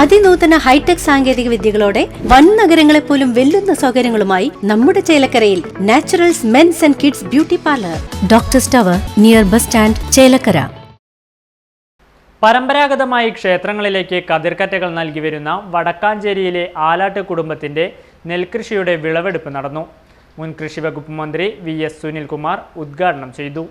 അതിനൂതന hi tech സാങ്കേതിക വിദ്യകളോടെ വൻ നഗരങ്ങളെ പോലും വെല്ലുന്ന സൗകര്യങ്ങളുമായി നമ്മുടെ ചേലക്കരയിൽ naturals men's and kids beauty parlour. Doctor tower near bus stand Chelakkara. പരമ്പരാഗതമായി ക്ഷേത്രങ്ങളിലേക്ക് കതിർക്കറ്റകൾ നൽകി വരുന്ന വടക്കാഞ്ചേരിയിലെ ആലാട്ട് കുടുംബത്തിന്റെ നെൽകൃഷിയുടെ വിളവെടുപ്പ് നടന്നു. മുൻ കൃഷി വകുപ്പ് മന്ത്രി വി എസ് സുനിൽകുമാർ ഉദ്ഘാടനം ചെയ്തു.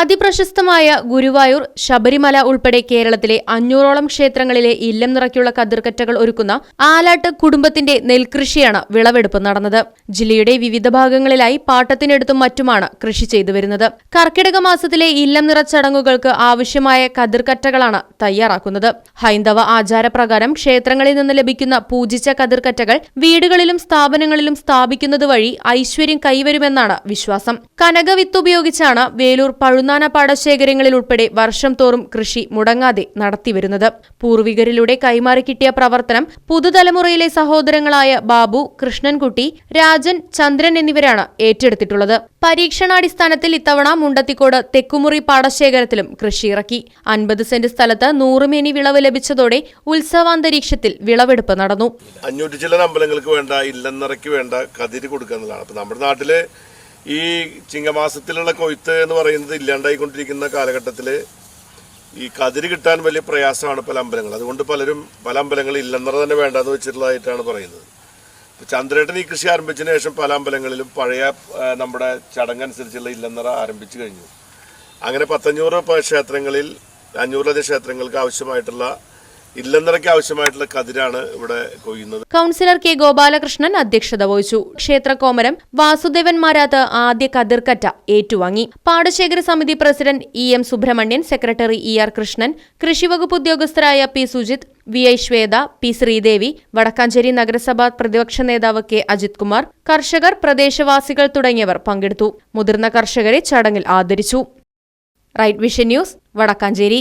അതിപ്രശസ്തമായ ഗുരുവായൂർ ശബരിമല ഉൾപ്പെടെ കേരളത്തിലെ അഞ്ഞൂറോളം ക്ഷേത്രങ്ങളിലെ ഇല്ലം നിറയ്ക്കുള്ള കതിർക്കറ്റകൾ ഒരുക്കുന്ന ആലാട്ട് കുടുംബത്തിന്റെ നെൽകൃഷിയാണ് വിളവെടുപ്പ് നടന്നത്. ജില്ലയുടെ വിവിധ ഭാഗങ്ങളിലായി പാട്ടത്തിനെടുത്തും മറ്റുമാണ് കൃഷി ചെയ്തു വരുന്നത്. കർക്കിടക മാസത്തിലെ ഇല്ലം നിറ ചടങ്ങുകൾക്ക് ആവശ്യമായ കതിർക്കറ്റകളാണ് തയ്യാറാക്കുന്നത്. ഹൈന്ദവ ആചാരപ്രകാരം ക്ഷേത്രങ്ങളിൽ നിന്ന് ലഭിക്കുന്ന പൂജിച്ച കതിർക്കറ്റകൾ വീടുകളിലും സ്ഥാപനങ്ങളിലും സ്ഥാപിക്കുന്നത് വഴി ഐശ്വര്യം കൈവരുമെന്നാണ് വിശ്വാസം. കനകവിത്ത് ഉപയോഗിച്ചാണ് വേലൂർ പഴുന്നാന പാടശേഖരങ്ങളിൽ ഉൾപ്പെടെ വർഷം തോറും കൃഷി മുടങ്ങാതെ നടത്തിവരുന്നത്. പൂർവികരിലൂടെ കൈമാറി കിട്ടിയ പ്രവർത്തനം പുതുതലമുറയിലെ സഹോദരങ്ങളായ ബാബു കൃഷ്ണൻകുട്ടി രാജൻ ചന്ദ്രൻ എന്നിവരാണ് ഏറ്റെടുത്തിട്ടുള്ളത്. പരീക്ഷണാടിസ്ഥാനത്തിൽ ഇത്തവണ മുണ്ടത്തിക്കോട് തെക്കുമുറി പാടശേഖരത്തിലും കൃഷി ഇറക്കി. അൻപത് സെന്റ് സ്ഥലത്ത് നൂറുമേനി വിളവ് ലഭിച്ചതോടെ ഉത്സവാന്തരീക്ഷത്തിൽ വിളവെടുപ്പ് നടന്നു. അഞ്ഞൂറ്റി ചില അമ്പലങ്ങൾക്ക് വേണ്ട ഇല്ലെന്നറയ്ക്ക് വേണ്ട കതിര് കൊടുക്കുക നമ്മുടെ നാട്ടിൽ ഈ ചിങ്ങമാസത്തിലുള്ള കൊയ്ത്ത് എന്ന് പറയുന്നത് ഇല്ലാണ്ടായിക്കൊണ്ടിരിക്കുന്ന കാലഘട്ടത്തിൽ ഈ കതിര് കിട്ടാൻ വലിയ പ്രയാസമാണ് പല അമ്പലങ്ങൾ. അതുകൊണ്ട് പലരും പല അമ്പലങ്ങളിൽ ഇല്ലെന്നറ തന്നെ വേണ്ടെന്ന് വെച്ചിട്ടുള്ളതായിട്ടാണ് പറയുന്നത്. ചന്ദ്രേട്ടൻ ഈ കൃഷി ആരംഭിച്ചതിന് ശേഷം പല അമ്പലങ്ങളിലും പഴയ നമ്മുടെ ചടങ്ങനുസരിച്ചുള്ള ഇല്ലെന്നറ ആരംഭിച്ചു കഴിഞ്ഞു. അങ്ങനെ പത്തഞ്ഞൂറ് ക്ഷേത്രങ്ങളിൽ അഞ്ഞൂറിലധികം ക്ഷേത്രങ്ങൾക്ക് ആവശ്യമായിട്ടുള്ള ഇല്ലെന്നറയ്ക്ക് ആവശ്യമായിട്ടുള്ള കതിരാണ് ഇവിടെ കൊയ്യുന്നത്. കൗൺസിലർ കെ ഗോപാലകൃഷ്ണൻ അധ്യക്ഷത വഹിച്ചു. ക്ഷേത്രകോമരം വാസുദേവൻ മാരാത്ത് ആദ്യ കതിർക്കറ്റ ഏറ്റുവാങ്ങി. പാടശേഖര സമിതി president E M Subramanian secretary E R Krishnan കൃഷിവകുപ്പ് ഉദ്യോഗസ്ഥരായ P Sujith V I Shwetha P Sreedevi Vadakkanchery നഗരസഭാ പ്രതിപക്ഷ നേതാവ് കെ അജിത് കുമാർ കർഷകർ പ്രദേശവാസികൾ തുടങ്ങിയവർ പങ്കെടുത്തു. മുതിർന്ന കർഷകരെ ചടങ്ങിൽ ആദരിച്ചു. Right vision news Vadakkanchery.